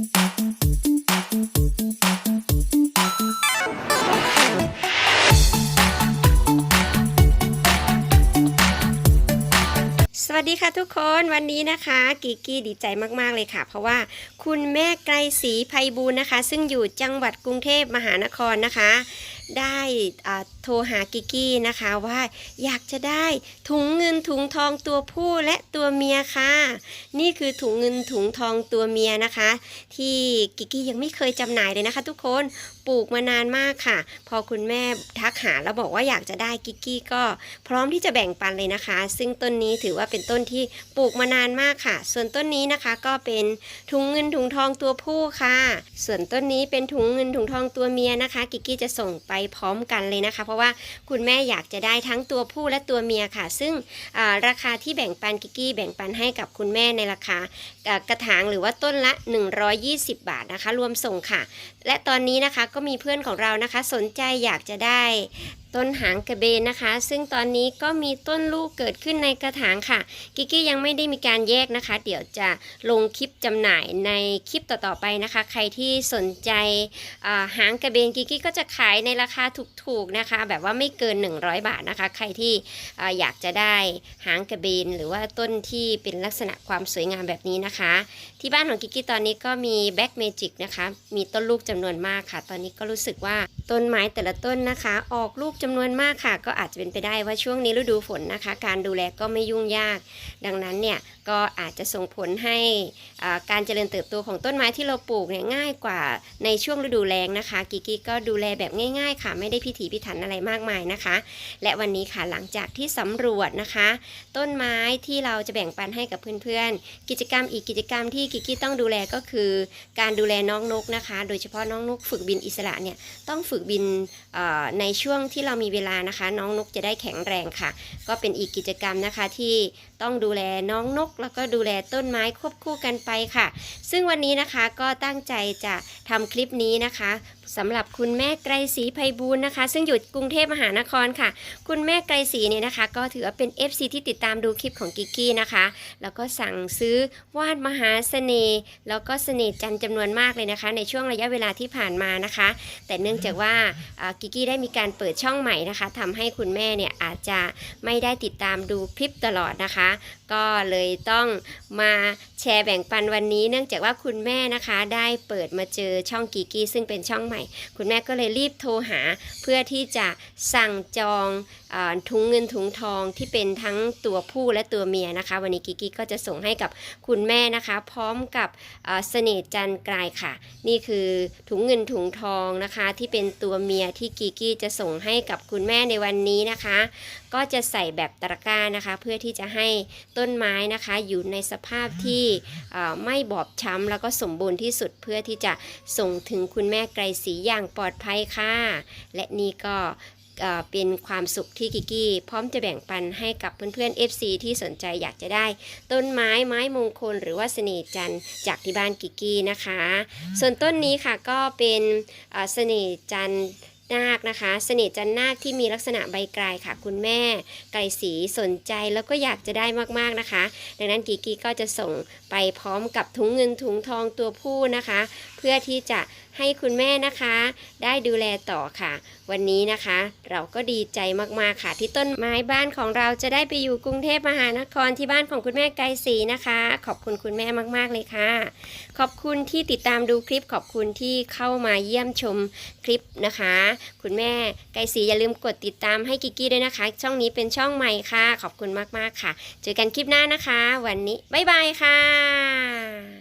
สวัสดีค่ะทุกคนวันนี้นะคะกิกกี้ดีใจมากๆเลยค่ะ เพราะว่าคุณแม่ไกลศรีไพบูลนะคะ ซึ่งอยู่จังหวัดกรุงเทพมหานครนะคะ ได้โทรหากิกกี้นะคะว่าอยากจะได้ถุงเงินถุงทองตัวผู้และตัวเมียค่ะ นี่คือถุงเงินถุงทองตัวเมียนะคะ ที่กิกกี้ยังไม่เคยจำหน่ายเลยนะคะ ทุกคนปลูกมานานมากค่ะ พอคุณแม่ทักหาแล้วบอกว่าอยากจะได้กิกกี้ก็พร้อมที่จะแบ่งปันเลยนะคะ ซึ่งต้นนี้ถือว่าเป็นต้นที่ปลูกมานานมากค่ะ ส่วนต้นนี้นะคะก็เป็นถุงเงินถุงทองตัวผู้ค่ะ ส่วนต้นนี้เป็นถุงเงินถุงทองตัวเมียนะคะ กิกกี้จะส่งไปพร้อมกันเลยนะคะ เพราะว่าคุณแม่อยากจะได้ทั้งตัวผู้และตัวเมียค่ะ ซึ่งราคาที่แบ่งปันกิกกี้แบ่งปันให้กับคุณแม่ในราคาอ่ากระถางหรือว่าต้นละ 120 บาทนะคะ รวมส่งค่ะ และตอนนี้นะคะก็มีเพื่อนของเรานะคะ สนใจอยากจะได้ ต้นหางกระเบนนะคะ ซึ่งตอนนี้ก็มีต้นลูกเกิดขึ้นในกระถางค่ะ กิกกี้ยังไม่ได้มีการแยกนะคะ เดี๋ยวจะลงคลิปจำหน่ายในคลิปต่อๆไปนะคะ ใครที่สนใจหางกระเบนกิกกี้ก็จะขายในราคาถูกๆนะคะ แบบว่าไม่เกิน 100 บาทนะคะ ใครที่ออยากจะได้หางกระเบนหรือว่าต้นที่เป็นลักษณะความสวยงามแบบนี้นะคะ ที่บ้านของกิกกี้ตอนนี้ก็มีแบ็กเมจิกนะคะ มีต้นลูกจำนวนมากค่ะ ตอนนี้ก็รู้สึกว่าต้นไม้แต่ละต้นนะคะ ออกลูกจำนวนมากค่ะ ก็อาจจะเป็นไปได้ว่าช่วงนี้ฤดูฝนนะคะ การดูแลก็ไม่ยุ่งยาก ดังนั้นเนี่ยก็อาจจะส่งผลให้การเจริญเติบโตของต้นไม้ที่เราปลูกเนี่ยง่ายกว่าในช่วงฤดูแล้งนะคะกิ๊กก็ดูแลแบบง่าย ๆ ค่ะไม่ได้พิถีพิถันอะไรมากมายนะคะ และวันนี้ค่ะหลังจากที่สำรวจนะคะ ต้นไม้ที่เราจะแบ่งปันให้กับเพื่อนๆ กิจกรรมอีกกิจกรรมที่กิกกี้ต้องดูแลก็คือ การดูแลน้องนกนะคะ โดยเฉพาะน้องนกฝึกบินอิสระเนี่ยต้องฝึกบินในช่วงที่เรามีเวลานะคะ น้องนกจะได้แข็งแรงค่ะ ก็เป็นอีกกิจกรรมนะคะที่ต้องดูแลน้องนก แล้วก็ดูแลต้นไม้ควบคู่กันไปค่ะ ซึ่งวันนี้นะคะก็ตั้งใจจะทำคลิปนี้นะคะ สำหรับคุณแม่ไกรศรีไพบูลย์นะคะ ซึ่งอยู่กรุงเทพมหานครค่ะ คุณแม่ไกรศรีเนี่ยนะคะ ก็ถือว่าเป็น FC ที่ติดตามดูคลิปของกิกกี้นะคะ แล้วก็สั่งซื้อวาดมหาเสน่ห์แล้วก็เสน่ห์จันจำนวนมากเลยนะคะ ในช่วงระยะเวลาที่ผ่านมานะคะ แต่เนื่องจากว่าอ่ากิกกี้ได้มีการเปิดช่องใหม่นะคะทำให้คุณแม่เนี่ยอาจจะไม่ได้ติดตามดูคลิปตลอดนะคะ ก็เลยต้องมาแชร์แบ่งปันวันนี้ เนื่องจากว่าคุณแม่นะคะได้เปิดมาเจอช่องกิกกี้ซึ่งเป็นช่องใหม่คุณแม่ก็เลยรีบโทรหาเพื่อที่จะสั่งจองอถุงเงินถุงทองที่เป็นทั้งตัวผู้และตัวเมียนะคะ วันนี้กิกกี้ก็จะส่งให้กับคุณแม่นะคะ พร้อมกับเสน่ห์จันทร์กลายค่ะ นี่คือถุงเงินถุงทองนะคะ ที่เป็นตัวเมียที่กิกกี้จะส่งให้กับคุณแม่ในวันนี้นะคะ ก็จะใส่แบบตะกร้านะคะ เพื่อที่จะให้ต้นไม้นะคะอยู่ในสภาพที่ไม่บอบช้ำแล้วก็สมบูรณ์ที่สุดเพื่อที่จะส่งถึงคุณแม่ไกรศรีอย่างปลอดภัยค่ะ และนี่ก็เป็นความสุขที่กิกกี้พร้อมจะแบ่งปันให้กับเพื่อนๆ FC ที่สนใจอยากจะได้ ต้นไม้ไม้มงคลหรือว่าเสน่ห์จันจากที่บ้านกิกกี้นะคะ ส่วนต้นนี้ค่ะก็เป็นเอ่อเสน่ห์จันทร์ นาคนะคะ เสน่ห์จันนาคที่มีลักษณะใบไกลค่ะ คุณแม่ไกรศรีสนใจแล้วก็อยากจะได้มากๆนะคะ ดังนั้นกิกกี้ก็จะส่งไปพร้อมกับถุงเงินถุงทองตัวผู้นะคะ เพื่อที่จะให้คุณแม่นะคะ ได้ดูแลต่อค่ะ วันนี้นะคะ เราก็ดีใจมากๆค่ะ ที่ต้นไม้บ้านของเราจะได้ไปอยู่กรุงเทพมหานครที่บ้านของคุณแม่ไกรศรีนะคะ ขอบคุณคุณแม่มากๆเลยค่ะ ขอบคุณที่ติดตามดูคลิปขอบคุณที่เข้ามาเยี่ยมชมคลิปนะคะคุณแม่ไกรศรีอย่าลืมกดติดตามให้กิกกี้ด้วยนะคะ ช่องนี้เป็นช่องใหม่ค่ะ ขอบคุณมากๆค่ะ เจอกันคลิปหน้านะคะ วันนี้บ๊ายบายค่ะ